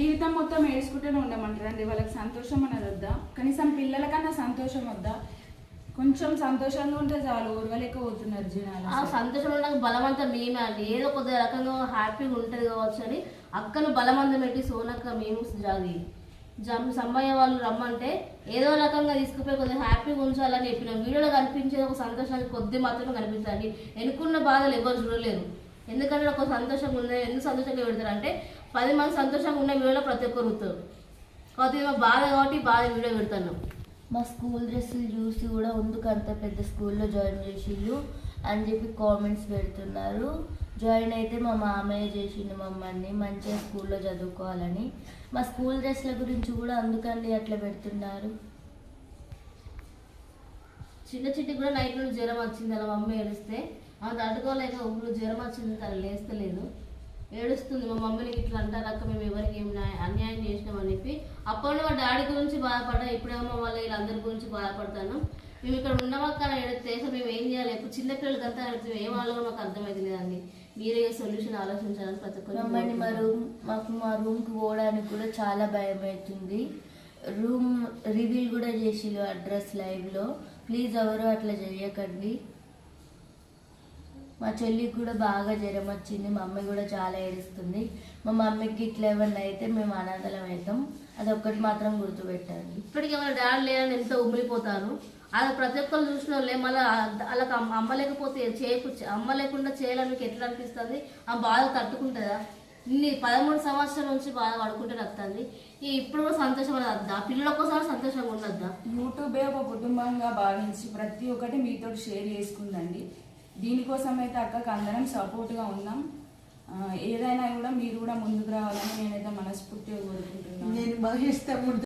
జీవితం మొత్తం ఏడుచుకుంటూనే ఉండమంటారండి. వాళ్ళకి సంతోషం అనేది వద్దా? కనీసం పిల్లలకన్నా సంతోషం వద్దా? కొంచెం సంతోషంగా ఉంటే చాలు ఊర్వలేకపోతున్నారు జనాలు ఆ సంతోషం నాకు బలవంతం మేమే అండి. ఏదో కొద్ది రకంగా హ్యాపీగా ఉంటుంది కావచ్చు అని అక్కను బలవంతం పెట్టి సోనక్క మేము జాగి జమ్ సమ్మయ్య వాళ్ళు రమ్మంటే ఏదో రకంగా తీసుకుపోయి కొద్దిగా హ్యాపీగా ఉంచాలని చెప్పిన వీడియోలో కనిపించేది ఒక సంతోషానికి కొద్ది మాత్రమే కనిపించండి ఎన్నుకున్న బాధలు ఎవరు చూడలేరు. ఎందుకంటే ఒక సంతోషంగా ఉంది ఎందుకు సంతోషంగా పెడతారు అంటే పది మంది సంతోషంగా ఉన్న వీడియోలో ప్రతి ఒక్కరు వస్తారు కాబట్టి బాధ కాబట్టి బాధ వీడియో పెడతాను. మా స్కూల్ డ్రెస్సులు చూసి కూడా ఎందుకు అంత పెద్ద స్కూల్లో జాయిన్ చేసిండు అని చెప్పి కామెంట్స్ పెడుతున్నారు. జాయిన్ అయితే మా మామయ్య చేసిండు మమ్మల్ని మంచిగా స్కూల్లో చదువుకోవాలని. మా స్కూల్ డ్రెస్ల గురించి కూడా అందుకండి అట్లా పెడుతున్నారు. చిన్న చిట్టి కూడా నైట్ నుండి జ్వరం వచ్చింది అలా మమ్మీ ఏడిస్తే. ఆమె తట్టుకోలేక ఇప్పుడు జ్వరం వచ్చింది తను లేస్తలేదు. ఏడుస్తుంది మా మమ్మీని ఇట్లా అంటారు అక్క మేము ఎవరికి ఏం న్యాయ- అన్యాయం చేసినామని చెప్పి. అప్పుడు మా డాడీ గురించి బాధపడ్డా ఇప్పుడేమో వాళ్ళ వీళ్ళందరి గురించి బాధపడతాను. మేము ఇక్కడ ఏడితే అసలు మేము ఏం చేయాలి? ఇప్పుడు చిన్న పిల్లలకి అంతా ఏడితే ఏం వాళ్ళో మాకు అర్థమైంది లేదండి మీరే సొల్యూషన్ ఆలోచించాలని ప్రతి ఒక్కరు మమ్మల్ని మా రూమ్ మాకు మా రూమ్కి పోవడానికి కూడా చాలా భయం అవుతుంది రూమ్ రివీల్ కూడా చేసిరు అడ్రస్ లైవ్లో ప్లీజ్ ఎవరు అట్లా చేయకండి. మా చెల్లికి కూడా బాగా జ్వరం వచ్చింది మా మమ్మీ కూడా చాలా ఏడుస్తుంది. మా మమ్మీకి ఇట్లా ఏమన్నా అయితే మేము అనాథలం అవుతాం. అది ఒక్కటి మాత్రం గుర్తుపెట్టండి. ఇప్పటికీ వాళ్ళ డాడీ లేదని ఎంతో ఉమ్మిలిపోతాను అలా ప్రతి ఒక్కరు చూసిన వాళ్ళే మళ్ళీ అలా అమ్మలేకపోతే అమ్మ లేకపోతే చేయకు అమ్మ లేకుండా చేయాలని మీకు ఎట్లా అనిపిస్తుంది? ఆ బాధ తట్టుకుంటుందా? ఇన్ని పదమూడు సంవత్సరాల నుంచి బాధ పడుకుంటే వస్తుంది ఈ ఇప్పుడు కూడా సంతోషం వద్దా పిల్లల కోసం సంతోషంగా ఉండద్దా యూట్యూబే ఒక కుటుంబంగా భావించి ప్రతి ఒక్కటి మీతో షేర్ చేసుకుందండి. దీనికోసం అయితే అక్కకి అందరం సపోర్ట్గా ఉన్నాం. ఆ, ఏదైనా కూడా మీరు కూడా ముందుకు రావాలని నేనైతే మనస్ఫూర్తిగా కోరుకుంటున్నాను. నేను తమ్ముడు